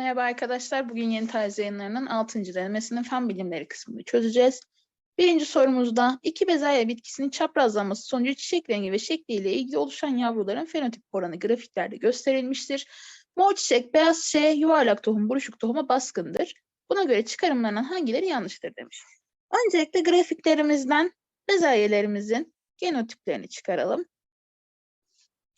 Merhaba arkadaşlar. Bugün yeni tarz yayınlarının 6. denemesinin fen bilimleri kısmını çözeceğiz. Birinci sorumuzda iki bezelye bitkisinin çaprazlanması sonucu çiçek rengi ve şekliyle ilgili oluşan yavruların fenotip oranı grafiklerde gösterilmiştir. Mor çiçek, beyaz çiçeğe, yuvarlak tohum, buruşuk tohuma baskındır. Buna göre çıkarımlarından hangileri yanlıştır demiş. Öncelikle grafiklerimizden bezelyelerimizin genotiplerini çıkaralım.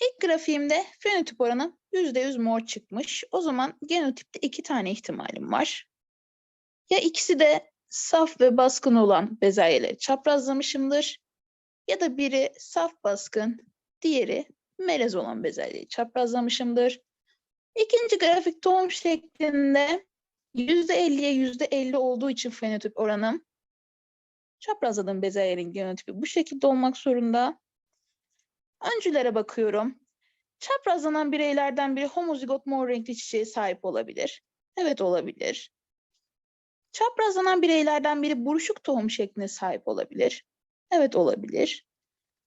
İlk grafiğimde fenotip oranı %100 mor çıkmış. O zaman genotipte iki tane ihtimalim var. Ya ikisi de saf ve baskın olan bezelyeleri çaprazlamışımdır. Ya da biri saf baskın, diğeri melez olan bezelyeyi çaprazlamışımdır. İkinci grafik tohum şeklinde %50'ye %50 olduğu için fenotip oranım çaprazladığım bezelyenin genotipi bu şekilde olmak zorunda. Öncülere bakıyorum. Çaprazlanan bireylerden biri homozigot mor renkli çiçeğe sahip olabilir. Evet olabilir. Çaprazlanan bireylerden biri buruşuk tohum şekline sahip olabilir. Evet olabilir.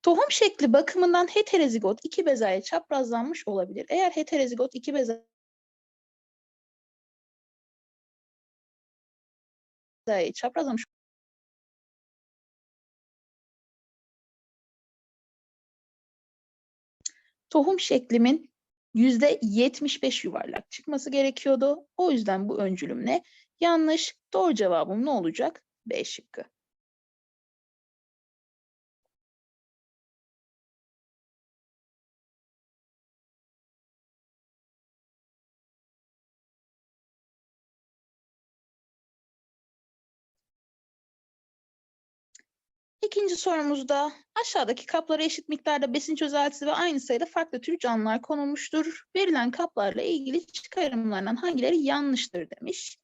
Tohum şekli bakımından heterozigot iki bezelye çaprazlanmış olabilir. Eğer heterozigot iki bezelye çaprazlamış tohum şeklimin yüzde 75 yuvarlak çıkması gerekiyordu. O yüzden bu öncülüm ne? Yanlış. Doğru cevabım ne olacak? B şıkkı. İkinci sorumuzda aşağıdaki kaplara eşit miktarda besin çözeltisi ve aynı sayıda farklı tür canlılar konulmuştur. Verilen kaplarla ilgili çıkarımlardan hangileri yanlıştır demiş.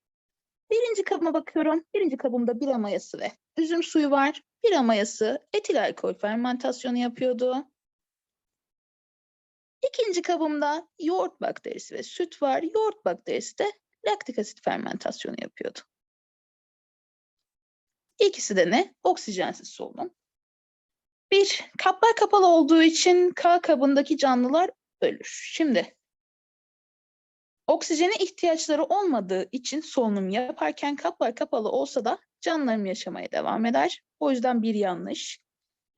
Birinci kabıma bakıyorum. Birinci kabımda bira mayası ve üzüm suyu var. Bira mayası etil alkol fermentasyonu yapıyordu. İkinci kabımda yoğurt bakterisi ve süt var. Yoğurt bakterisi de laktik asit fermentasyonu yapıyordu. İkisi de ne? Oksijensiz solunum. Bir, kaplar kapalı olduğu için K kabındaki canlılar ölür. Şimdi oksijene ihtiyaçları olmadığı için solunum yaparken kaplar kapalı olsa da canlılarım yaşamaya devam eder. O yüzden bir yanlış.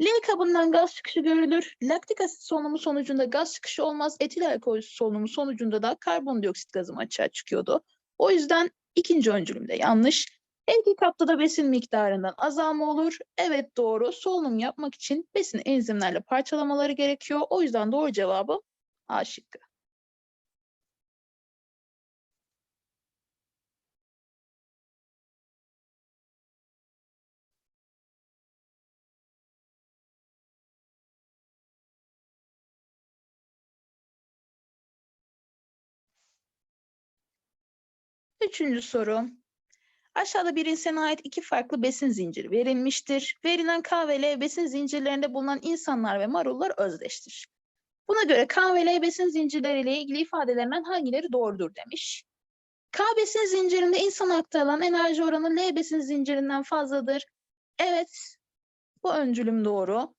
L kabından gaz çıkışı görülür. Laktik asit solunumu sonucunda gaz çıkışı olmaz. Etil alkol solunumu sonucunda da karbondioksit gazı açığa çıkıyordu. O yüzden ikinci öncülümde yanlış. İki kapta da besin miktarından azalma olur. Evet doğru. Solunum yapmak için besin enzimlerle parçalamaları gerekiyor. O yüzden doğru cevabı A şıkkı. Üçüncü soru. Aşağıda bir insana ait iki farklı besin zinciri verilmiştir. Verilen K ve L besin zincirlerinde bulunan insanlar ve marullar özdeştir. Buna göre K ve L besin zincirleriyle ilgili ifadelerinden hangileri doğrudur demiş. K besin zincirinde insana aktarılan enerji oranı L besin zincirinden fazladır. Evet, bu öncülüm doğru.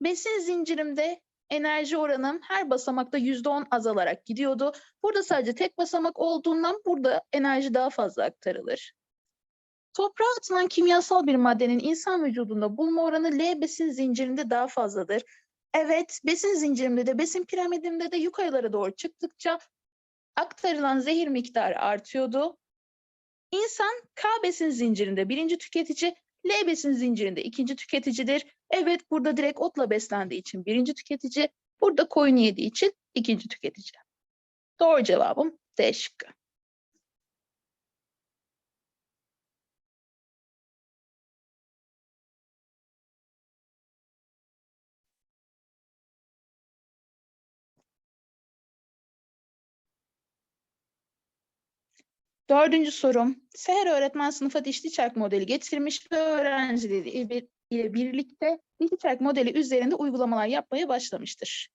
Besin zincirimde enerji oranım her basamakta %10 azalarak gidiyordu. Burada sadece tek basamak olduğundan burada enerji daha fazla aktarılır. Toprağa atılan kimyasal bir maddenin insan vücudunda bulma oranı L besin zincirinde daha fazladır. Evet, besin zincirimde de besin piramidimde de yukarılara doğru çıktıkça aktarılan zehir miktarı artıyordu. İnsan K besin zincirinde birinci tüketici, L besin zincirinde ikinci tüketicidir. Evet, burada direkt otla beslendiği için birinci tüketici, burada koyun yediği için ikinci tüketici. Doğru cevabım D şıkkı. Dördüncü sorum. Seher öğretmen sınıfa dişli çark modeli getirmiş ve öğrencileri ile birlikte dişli çark modeli üzerinde uygulamalar yapmaya başlamıştır.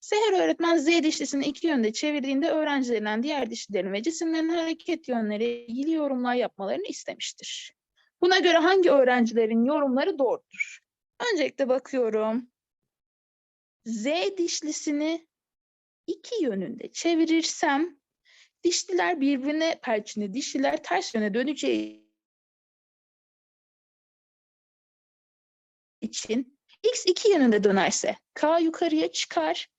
Seher öğretmen Z dişlisini iki yönde çevirdiğinde öğrencilerinden diğer dişlilerin ve cisimlerin hareket yönleri ilgili yorumlar yapmalarını istemiştir. Buna göre hangi öğrencilerin yorumları doğrudur? Öncelikle bakıyorum. Z dişlisini iki yönünde çevirirsem dişliler birbirine perçinli dişliler ters yöne döneceği için x iki yönünde dönerse k yukarıya çıkar,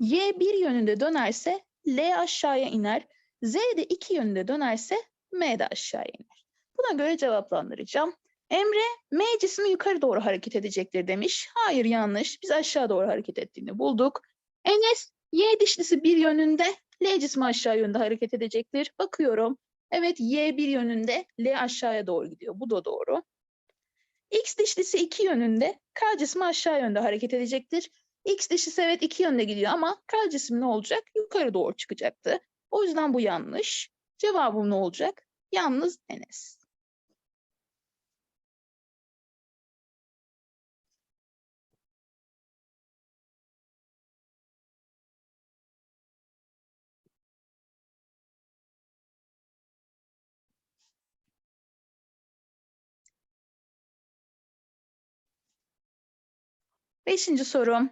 y bir yönünde dönerse l aşağıya iner, z de iki yönünde dönerse m de aşağıya iner. Buna göre cevaplandıracağım. Emre, M cismi yukarı doğru hareket edecektir demiş. Hayır yanlış. Biz aşağı doğru hareket ettiğini bulduk. Enes, Y dişlisi bir yönünde, L cismi aşağı yönde hareket edecektir. Bakıyorum. Evet, Y bir yönünde, L aşağıya doğru gidiyor. Bu da doğru. X dişlisi iki yönünde, K cismi aşağı yönde hareket edecektir. X dişlisi evet iki yönde gidiyor ama K cismi ne olacak? Yukarı doğru çıkacaktı. O yüzden bu yanlış. Cevabım ne olacak? Yalnız Enes. Beşinci sorum.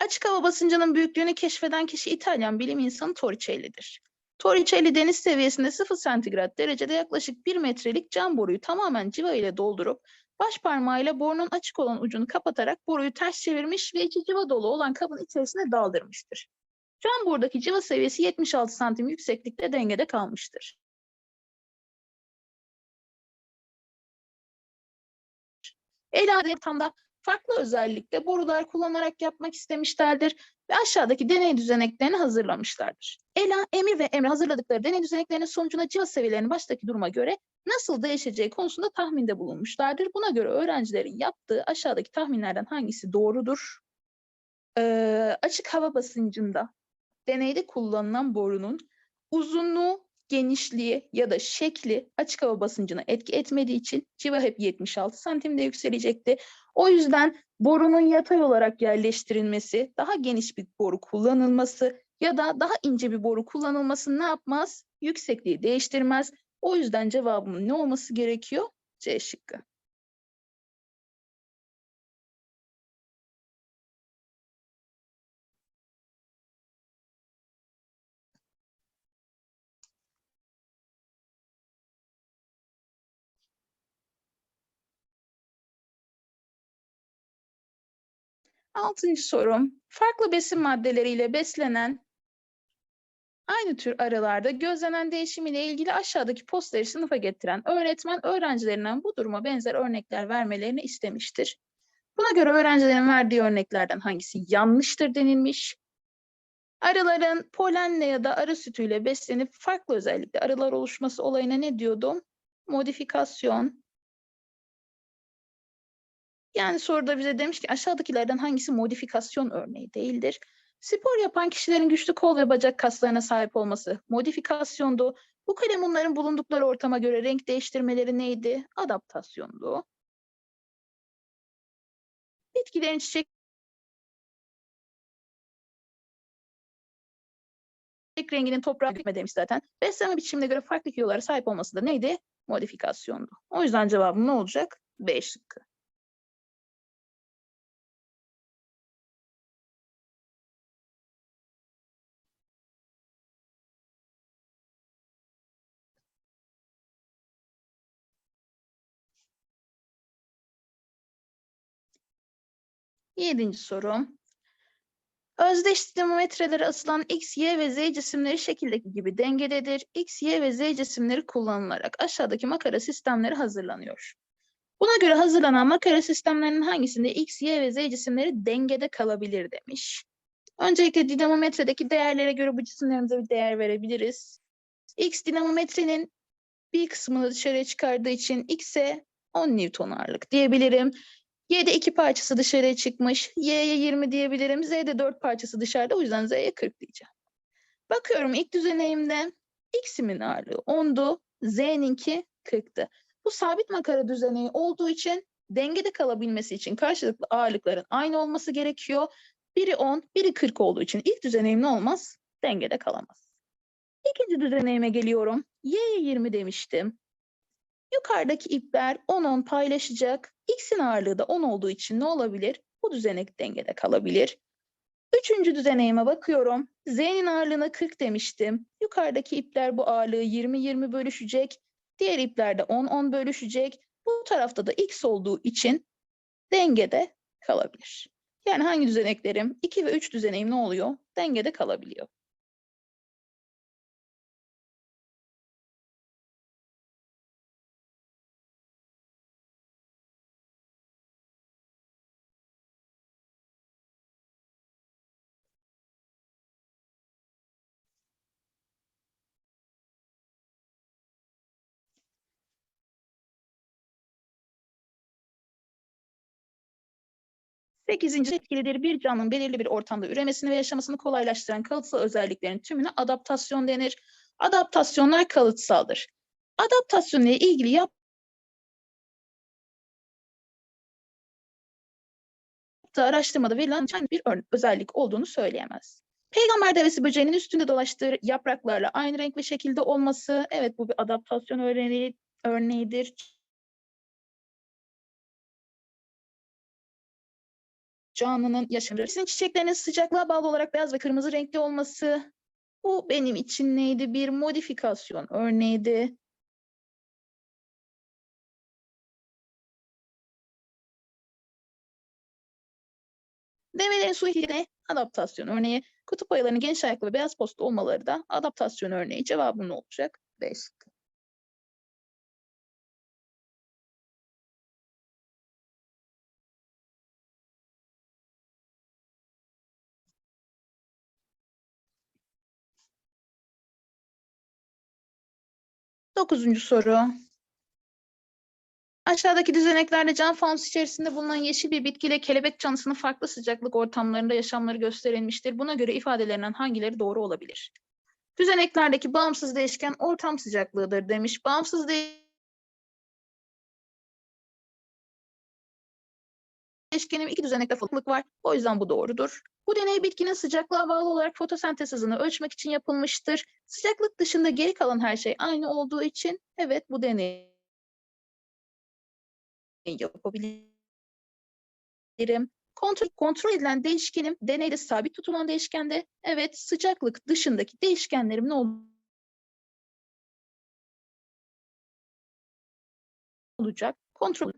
Açık hava basıncının büyüklüğünü keşfeden kişi İtalyan bilim insanı Torricelli'dir. Torricelli deniz seviyesinde 0 santigrat derecede yaklaşık 1 metrelik cam boruyu tamamen civa ile doldurup baş parmağıyla borunun açık olan ucunu kapatarak boruyu ters çevirmiş ve içi civa dolu olan kabın içerisine daldırmıştır. Cam borudaki civa seviyesi 76 santim yükseklikte dengede kalmıştır. Ela ortamda farklı özellikle borular kullanarak yapmak istemişlerdir ve aşağıdaki deney düzeneklerini hazırlamışlardır. Ela, Emir ve Emre hazırladıkları deney düzeneklerinin sonucunda civa seviyelerinin baştaki duruma göre nasıl değişeceği konusunda tahminde bulunmuşlardır. Buna göre öğrencilerin yaptığı aşağıdaki tahminlerden hangisi doğrudur? Ee, açık hava basıncında deneyde kullanılan borunun uzunluğu, genişliği ya da şekli açık hava basıncına etki etmediği için civa hep 76 santimde yükselecekti. O yüzden borunun yatay olarak yerleştirilmesi, daha geniş bir boru kullanılması ya da daha ince bir boru kullanılması ne yapmaz? Yüksekliği değiştirmez. O yüzden cevabımın ne olması gerekiyor? C şıkkı. Altıncı sorum. Farklı besin maddeleriyle beslenen aynı tür arılarda gözlenen değişim ile ilgili aşağıdaki posteri sınıfa getiren öğretmen öğrencilerinden bu duruma benzer örnekler vermelerini istemiştir. Buna göre öğrencilerin verdiği örneklerden hangisi yanlıştır denilmiş. Arıların polenle ya da arı sütüyle beslenip farklı özellikle arılar oluşması olayına ne diyordum? Modifikasyon, yani soruda bize demiş ki aşağıdakilerden hangisi modifikasyon örneği değildir? Spor yapan kişilerin güçlü kol ve bacak kaslarına sahip olması modifikasyondu. Bu kalemunların bulundukları ortama göre renk değiştirmeleri neydi? Adaptasyondu. Bitkilerin çiçek renginin toprağa gitme demiş zaten. Beslenme biçimine göre farklı kilolara sahip olması da neydi? Modifikasyondu. O yüzden cevabım ne olacak? B şıkkı. Yedinci sorum. Özdeş dinamometrelere asılan X, Y ve Z cisimleri şekildeki gibi dengededir. X, Y ve Z cisimleri kullanılarak aşağıdaki makara sistemleri hazırlanıyor. Buna göre hazırlanan makara sistemlerinin hangisinde X, Y ve Z cisimleri dengede kalabilir demiş. Öncelikle dinamometredeki değerlere göre bu cisimlerimize bir değer verebiliriz. X dinamometrenin bir kısmını dışarıya çıkardığı için X'e 10 Newton ağırlık diyebilirim. Y'de iki parçası dışarıya çıkmış. Y'ye 20 diyebilirim. Z'de 4 parçası dışarıda. O yüzden Z'ye 40 diyeceğim. Bakıyorum ilk düzeneyimde X'imin ağırlığı 10'du. Z'ninki 40'tı. Bu sabit makara düzeneyi olduğu için dengede kalabilmesi için karşılıklı ağırlıkların aynı olması gerekiyor. Biri 10, biri 40 olduğu için ilk düzeneyim ne olmaz? Dengede kalamaz. İkinci düzeneyime geliyorum. Y'ye 20 demiştim. Yukarıdaki ipler 10-10 paylaşacak. X'in ağırlığı da 10 olduğu için ne olabilir? Bu düzenek dengede kalabilir. Üçüncü düzeneyime bakıyorum. Z'nin ağırlığına 40 demiştim. Yukarıdaki ipler bu ağırlığı 20-20 bölüşecek. Diğer ipler de 10-10 bölüşecek. Bu tarafta da X olduğu için dengede kalabilir. Yani hangi düzeneklerim? 2 ve 3 düzeneğim ne oluyor? Dengede kalabiliyor. Sekizinci etkilidir bir canlının belirli bir ortamda üremesini ve yaşamasını kolaylaştıran kalıtsal özelliklerin tümüne adaptasyon denir. Adaptasyonlar kalıtsaldır. Adaptasyon ile ilgili yap araştırmada verilen bir özellik olduğunu söyleyemez. Peygamber devesi böceğinin üstünde dolaştığı yapraklarla aynı renk ve şekilde olması, evet bu bir adaptasyon örneği, örneğidir. canlının yaşamı. Sizin çiçeklerinin sıcaklığa bağlı olarak beyaz ve kırmızı renkli olması bu benim için neydi? Bir modifikasyon örneğiydi. Develerin su ihtiyacına adaptasyon örneği. Kutup ayılarının genç ayaklı ve beyaz postlu olmaları da adaptasyon örneği. Cevabım olacak? 5. Dokuzuncu soru. Aşağıdaki düzeneklerde cam fanus içerisinde bulunan yeşil bir bitkiyle kelebek canlısının farklı sıcaklık ortamlarında yaşamları gösterilmiştir. Buna göre ifadelerinden hangileri doğru olabilir? Düzeneklerdeki bağımsız değişken ortam sıcaklığıdır demiş. Bağımsız değişkenin iki düzenekte farklılık var. O yüzden bu doğrudur. Bu deney bitkinin sıcaklığa bağlı olarak fotosentez hızını ölçmek için yapılmıştır. Sıcaklık dışında geri kalan her şey aynı olduğu için evet bu deney yapabilirim. Kontrol, kontrol edilen değişkenim deneyde sabit tutulan değişkende. Evet sıcaklık dışındaki değişkenlerim ne olacak? Kontrol.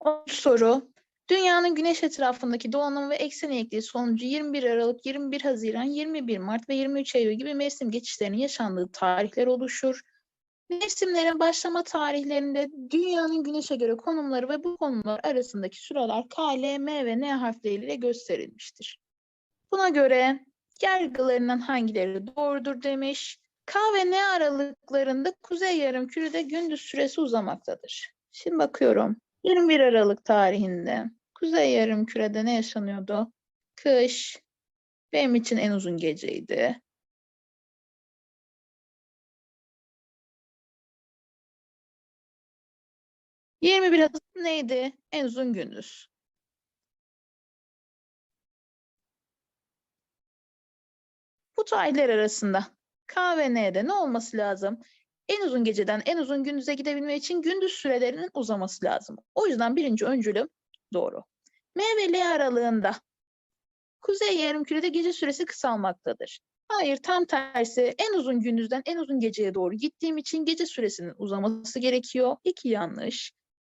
On soru. Dünyanın güneş etrafındaki dolanım ve eksen eğikliği sonucu 21 Aralık, 21 Haziran, 21 Mart ve 23 Eylül gibi mevsim geçişlerinin yaşandığı tarihler oluşur. Mevsimlerin başlama tarihlerinde dünyanın güneşe göre konumları ve bu konumlar arasındaki süreler K, L, M ve N harfleriyle gösterilmiştir. Buna göre yargılarından hangileri doğrudur demiş. K ve N aralıklarında kuzey yarımkürede gündüz süresi uzamaktadır. Şimdi bakıyorum. 21 Aralık tarihinde Kuzey Yarımküre'de ne yaşanıyordu? Kış. Benim için en uzun geceydi. Yirmi bir Haziran neydi? En uzun gündüz. Bu tarihler arasında K ve N'de ne olması lazım? En uzun geceden en uzun gündüze gidebilmek için gündüz sürelerinin uzaması lazım. O yüzden birinci öncülüm doğru. M ve L aralığında kuzey yarımkürede gece süresi kısalmaktadır. Hayır tam tersi en uzun gündüzden en uzun geceye doğru gittiğim için gece süresinin uzaması gerekiyor. İki yanlış.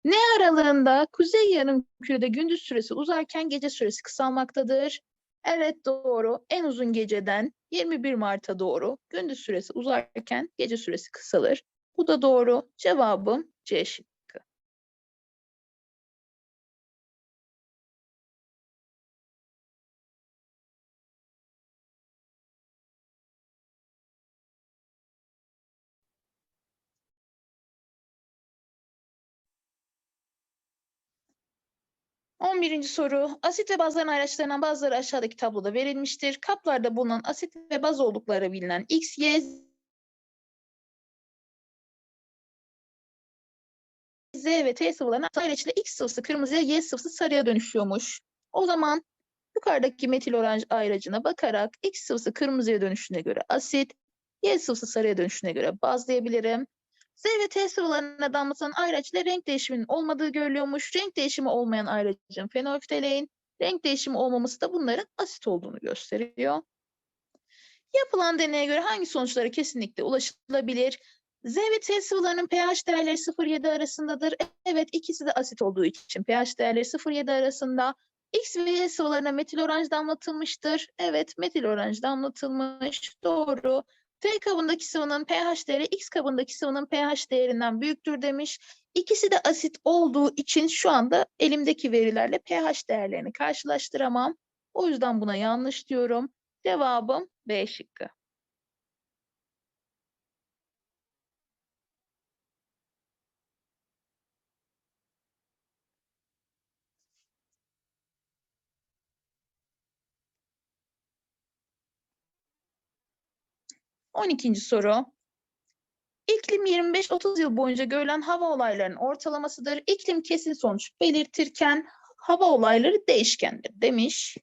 N aralığında kuzey yarımkürede gündüz süresi uzarken gece süresi kısalmaktadır. Evet doğru. En uzun geceden 21 Mart'a doğru gündüz süresi uzarken gece süresi kısalır. Bu da doğru. Cevabım C şıkkı. On birinci soru. Asit ve bazların araçlarından bazıları aşağıdaki tabloda verilmiştir. Kaplarda bulunan asit ve baz oldukları bilinen X, Y, Z ve T sıvılarına ayrıca X sıvısı kırmızıya, Y sıvısı sarıya dönüşüyormuş. O zaman yukarıdaki metil oranj ayracına bakarak X sıvısı kırmızıya dönüşüne göre asit, Y sıvısı sarıya dönüşüne göre baz diyebilirim. Z ve T sıvılarına damlatılan ayraç ile renk değişiminin olmadığı görülüyormuş. Renk değişimi olmayan ayracın fenolftalein, renk değişimi olmaması da bunların asit olduğunu gösteriyor. Yapılan deneye göre hangi sonuçlara kesinlikle ulaşılabilir? Z ve T sıvılarının pH değerleri 0-7 arasındadır. Evet ikisi de asit olduğu için pH değerleri 0-7 arasında. X ve Y sıvılarına metil oranj damlatılmıştır. Evet metil oranj damlatılmış. Doğru. T kabındaki sıvının pH değeri X kabındaki sıvının pH değerinden büyüktür demiş. İkisi de asit olduğu için şu anda elimdeki verilerle pH değerlerini karşılaştıramam. O yüzden buna yanlış diyorum. Cevabım B şıkkı. On ikinci soru. İklim 25-30 yıl boyunca görülen hava olaylarının ortalamasıdır. İklim kesin sonuç belirtirken hava olayları değişkendir demiş.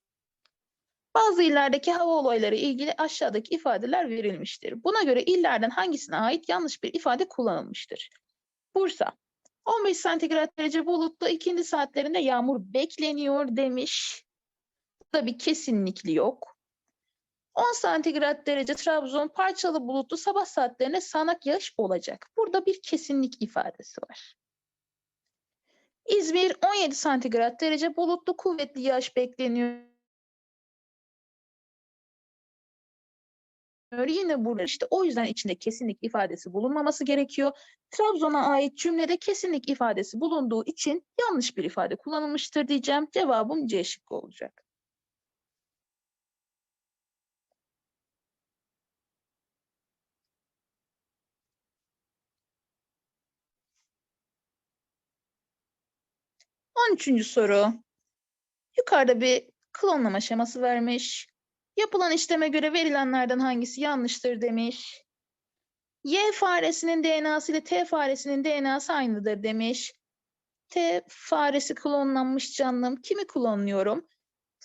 Bazı illerdeki hava olayları ilgili aşağıdaki ifadeler verilmiştir. Buna göre illerden hangisine ait yanlış bir ifade kullanılmıştır? Bursa. 15 santigrat derece bulutlu ikindi saatlerinde yağmur bekleniyor demiş. Burada bir kesinlikli yok. 10 santigrat derece Trabzon parçalı bulutlu sabah saatlerinde sağanak yağış olacak. Burada bir kesinlik ifadesi var. İzmir 17 santigrat derece bulutlu kuvvetli yağış bekleniyor. Yine burada işte o yüzden içinde kesinlik ifadesi bulunmaması gerekiyor. Trabzon'a ait cümlede kesinlik ifadesi bulunduğu için yanlış bir ifade kullanılmıştır diyeceğim. Cevabım C şıkkı olacak. On üçüncü soru. Yukarıda bir klonlama şeması vermiş. Yapılan işleme göre verilenlerden hangisi yanlıştır demiş. Y faresinin DNA'sı ile T faresinin DNA'sı aynıdır demiş. T faresi klonlanmış canlım. Kimi klonluyorum?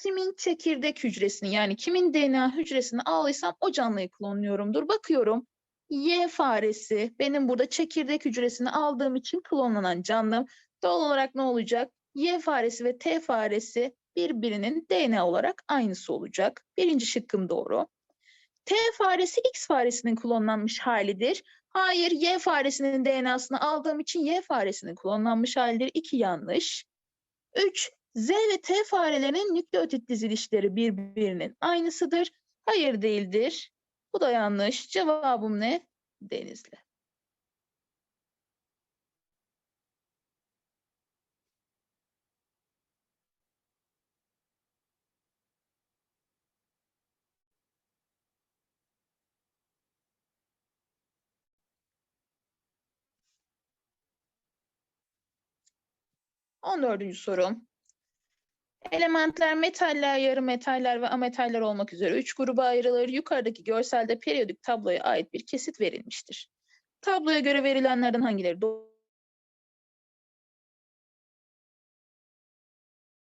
Kimin çekirdek hücresini yani kimin DNA hücresini aldıysam o canlıyı klonluyorumdur. Bakıyorum. Y faresi benim burada çekirdek hücresini aldığım için klonlanan canlım. Doğal olarak ne olacak? Y faresi ve T faresi birbirinin DNA olarak aynısı olacak. Birinci şıkkım doğru. T faresi X faresinin klonlanmış halidir. Hayır, Y faresinin DNA'sını aldığım için Y faresinin klonlanmış halidir. İki yanlış. Üç, Z ve T farelerinin nükleotit dizilişleri birbirinin aynısıdır. Hayır değildir. Bu da yanlış. Cevabım ne? Denizli. On dördüncü soru. Elementler metaller, yarı metaller ve ametaller olmak üzere üç gruba ayrılır. Yukarıdaki görselde periyodik tabloya ait bir kesit verilmiştir. Tabloya göre verilenlerden hangileri doğ-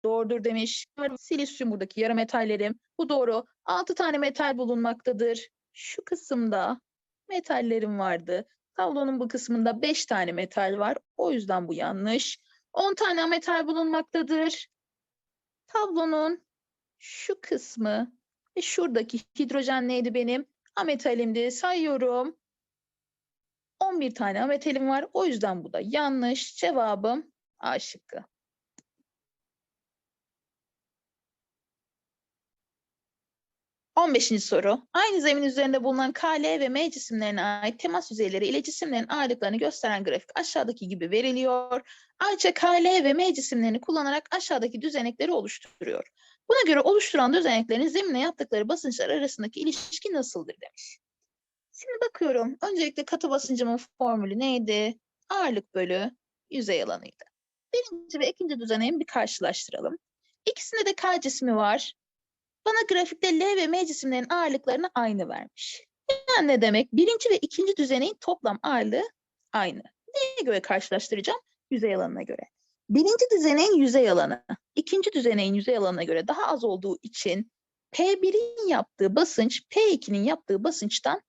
doğrudur demiş. Silisyum buradaki yarı metallerim. Bu doğru. 6 tane metal bulunmaktadır. Şu kısımda metallerim vardı. Tablonun bu kısmında 5 tane metal var. O yüzden bu yanlış. 10 tane metal bulunmaktadır. Tablonun şu kısmı ve şuradaki hidrojen neydi benim? Ametalimdi. Sayıyorum. 11 tane ametalim var. O yüzden bu da yanlış. Cevabım A şıkkı. On beşinci soru. Aynı zemin üzerinde bulunan KL ve M cisimlerine ait temas yüzeyleri ile cisimlerin ağırlıklarını gösteren grafik aşağıdaki gibi veriliyor. Ayça KL ve M cisimlerini kullanarak aşağıdaki düzenekleri oluşturuyor. Buna göre oluşturan düzeneklerin zemine yaptıkları basınçlar arasındaki ilişki nasıldır demiş. Şimdi bakıyorum. Öncelikle katı basıncımın formülü neydi? Ağırlık bölü yüzey alanıydı. Birinci ve ikinci düzeneğimi bir karşılaştıralım. İkisinde de K cismi var. Bana grafikte L ve M cisimlerin ağırlıklarını aynı vermiş. Yani ne demek? Birinci ve ikinci düzeneğin toplam ağırlığı aynı. Neye göre karşılaştıracağım? Yüzey alanına göre. Birinci düzeneğin yüzey alanı, ikinci düzeneğin yüzey alanına göre daha az olduğu için P1'in yaptığı basınç P2'nin yaptığı basınçtan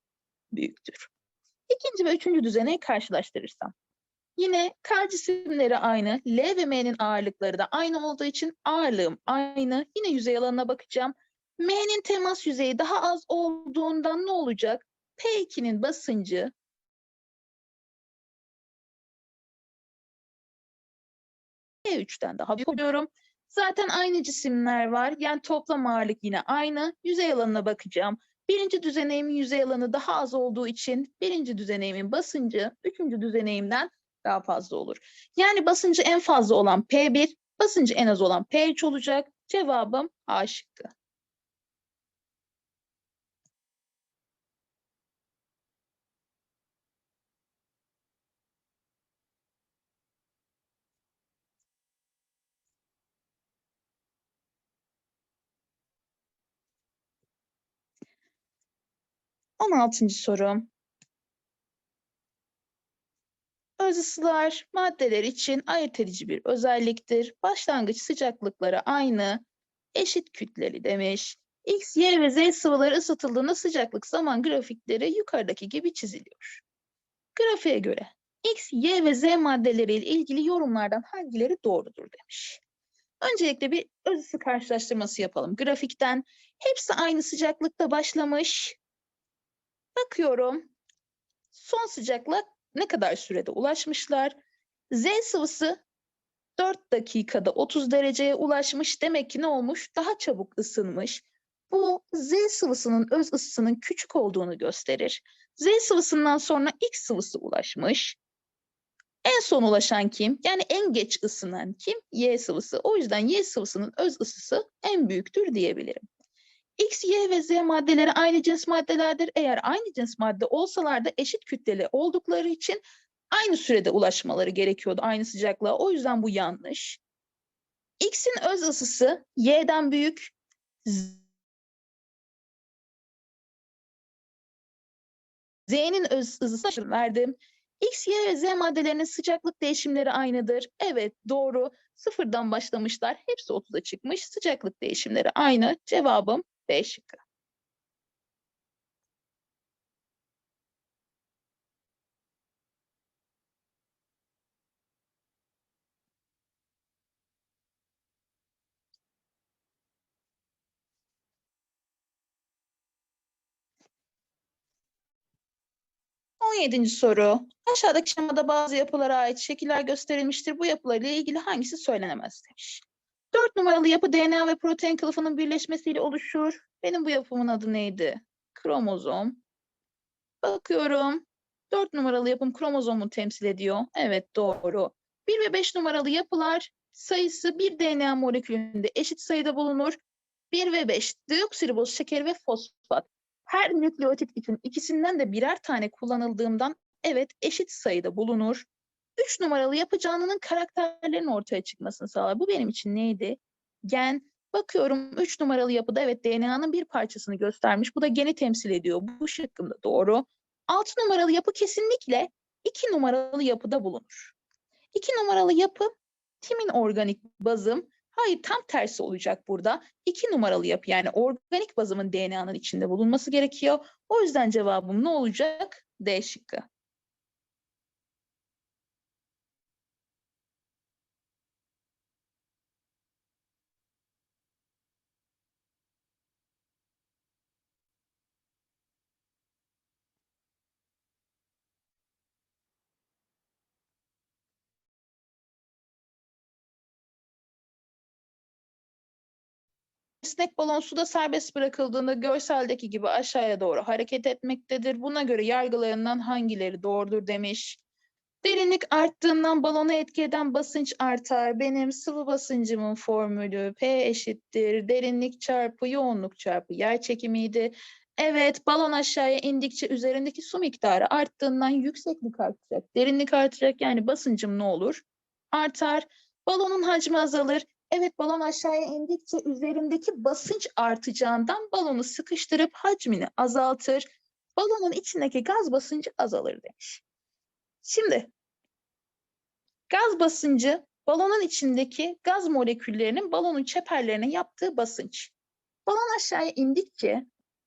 büyüktür. İkinci ve üçüncü düzeneyi karşılaştırırsam. Yine K cisimleri aynı. L ve M'nin ağırlıkları da aynı olduğu için ağırlığım aynı. Yine yüzey alanına bakacağım. M'nin temas yüzeyi daha az olduğundan ne olacak? P2'nin basıncı P3'ten daha büyük oluyorum. Zaten aynı cisimler var. Yani toplam ağırlık yine aynı. Yüzey alanına bakacağım. Birinci düzeneğimin yüzey alanı daha az olduğu için birinci düzeneğimin basıncı üçüncü düzeneğimden daha fazla olur. Yani basıncı en fazla olan P1, basıncı en az olan P3 olacak. Cevabım A şıkkı. On altıncı soru. Öz ısılar maddeler için ayırt edici bir özelliktir. Başlangıç sıcaklıkları aynı, eşit kütleli demiş. X, Y ve Z sıvıları ısıtıldığında sıcaklık zaman grafikleri yukarıdaki gibi çiziliyor. Grafiğe göre X, Y ve Z maddeleriyle ilgili yorumlardan hangileri doğrudur demiş. Öncelikle bir öz ısı karşılaştırması yapalım. Grafikten hepsi aynı sıcaklıkta başlamış. Bakıyorum. Son sıcaklık ne kadar sürede ulaşmışlar? Z sıvısı 4 dakikada 30 dereceye ulaşmış. Demek ki ne olmuş? Daha çabuk ısınmış. Bu Z sıvısının öz ısısının küçük olduğunu gösterir. Z sıvısından sonra X sıvısı ulaşmış. En son ulaşan kim? Yani en geç ısınan kim? Y sıvısı. O yüzden Y sıvısının öz ısısı en büyüktür diyebilirim. X, Y ve Z maddeleri aynı cins maddelerdir. Eğer aynı cins madde olsalar da eşit kütleli oldukları için aynı sürede ulaşmaları gerekiyordu aynı sıcaklığa. O yüzden bu yanlış. X'in öz ısısı Y'den büyük. Z'nin öz ısısı verdim. X, Y ve Z maddelerinin sıcaklık değişimleri aynıdır. Evet doğru. Sıfırdan başlamışlar. Hepsi 30'a çıkmış. Sıcaklık değişimleri aynı. Cevabım B şıkkı. Yedinci soru. Aşağıdaki şemada bazı yapılara ait şekiller gösterilmiştir. Bu yapılarla ilgili hangisi söylenemez demiş. Dört numaralı yapı DNA ve protein kılıfının birleşmesiyle oluşur. Benim bu yapımın adı neydi? Kromozom. Bakıyorum. Dört numaralı yapım kromozomu temsil ediyor. Evet doğru. Bir ve beş numaralı yapılar sayısı bir DNA molekülünde eşit sayıda bulunur. Bir ve beş deoksiriboz şekeri ve fosfat. Her nükleotit için ikisinden de birer tane kullanıldığından evet eşit sayıda bulunur. 3 numaralı yapı canlının karakterlerinin ortaya çıkmasını sağlar. Bu benim için neydi? Gen. Bakıyorum 3 numaralı yapıda evet DNA'nın bir parçasını göstermiş. Bu da geni temsil ediyor. Bu şıkkımda doğru. 6 numaralı yapı kesinlikle 2 numaralı yapıda bulunur. 2 numaralı yapı timin organik bazım. Hayır tam tersi olacak burada. 2 numaralı yapı yani organik bazımın DNA'nın içinde bulunması gerekiyor. O yüzden cevabım ne olacak? D şıkkı. Esnek balon suda serbest bırakıldığında görseldeki gibi aşağıya doğru hareket etmektedir. Buna göre yargılarından hangileri doğrudur demiş. Derinlik arttığından balona etki eden basınç artar. Benim sıvı basıncımın formülü P eşittir. Derinlik çarpı yoğunluk çarpı yer çekimiydi. Evet, balon aşağıya indikçe üzerindeki su miktarı arttığından yükseklik artacak. Derinlik artacak yani basıncım ne olur? Artar. Balonun hacmi azalır. Evet balon aşağıya indikçe üzerindeki basınç artacağından balonu sıkıştırıp hacmini azaltır. Balonun içindeki gaz basıncı azalır demiş. Şimdi gaz basıncı balonun içindeki gaz moleküllerinin balonun çeperlerine yaptığı basınç. Balon aşağıya indikçe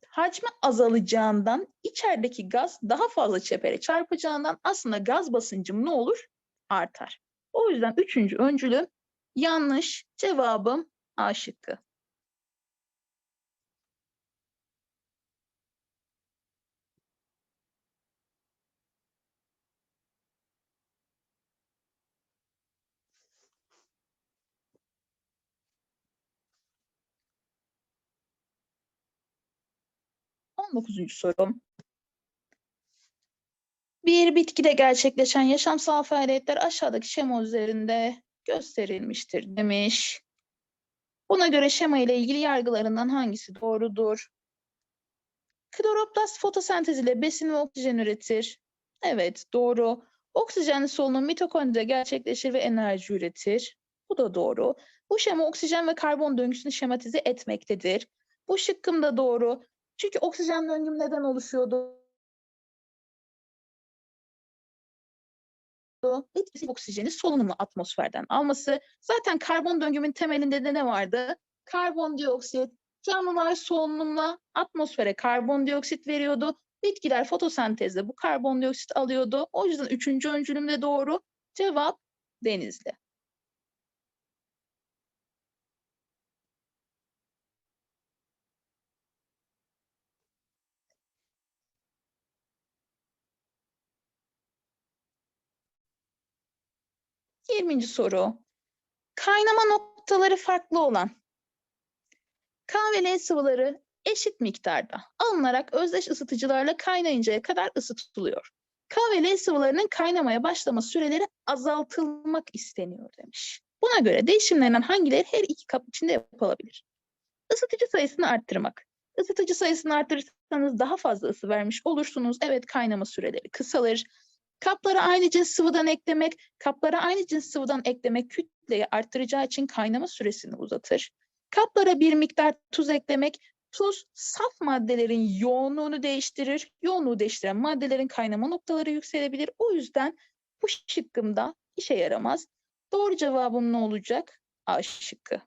hacmi azalacağından içerideki gaz daha fazla çepere çarpacağından aslında gaz basıncım ne olur? Artar. O yüzden üçüncü öncülüm yanlış. Cevabım A şıkkı. Dokuzuncu sorum. Bir bitkide gerçekleşen yaşamsal faaliyetler aşağıdaki şema üzerinde gösterilmiştir demiş. Buna göre şema ile ilgili yargılarından hangisi doğrudur? Kloroplast fotosentez ile besin ve oksijen üretir. Evet, doğru. Oksijenli solunum mitokondride gerçekleşir ve enerji üretir. Bu da doğru. Bu şema oksijen ve karbon döngüsünü şematize etmektedir. Bu şıkkım da doğru. Çünkü oksijen döngüm neden oluşuyordu? Etkisi oksijeni solunumlu atmosferden alması. Zaten karbon döngümün temelinde de ne vardı? Karbondioksit, canlılar solunumla atmosfere karbondioksit veriyordu. Bitkiler fotosentezde bu karbondioksit alıyordu. O yüzden üçüncü öncülüm de doğru. Cevap denizli. Yirminci soru. Kaynama noktaları farklı olan K L sıvıları eşit miktarda alınarak özdeş ısıtıcılarla kaynayıncaya kadar ısıtılıyor. K ve L sıvılarının kaynamaya başlama süreleri azaltılmak isteniyor demiş. Buna göre değişimlerinden hangileri her iki kap içinde yapılabilir? Isıtıcı sayısını arttırmak. Isıtıcı sayısını arttırırsanız daha fazla ısı vermiş olursunuz. Evet kaynama süreleri kısalır. Kaplara aynı cins sıvıdan eklemek, kaplara aynı cins sıvıdan eklemek kütleyi arttıracağı için kaynama süresini uzatır. Kaplara bir miktar tuz eklemek, tuz saf maddelerin yoğunluğunu değiştirir. Yoğunluğu değiştiren maddelerin kaynama noktaları yükselebilir. O yüzden bu şıkkımda işe yaramaz. Doğru cevabım ne olacak? A şıkkı.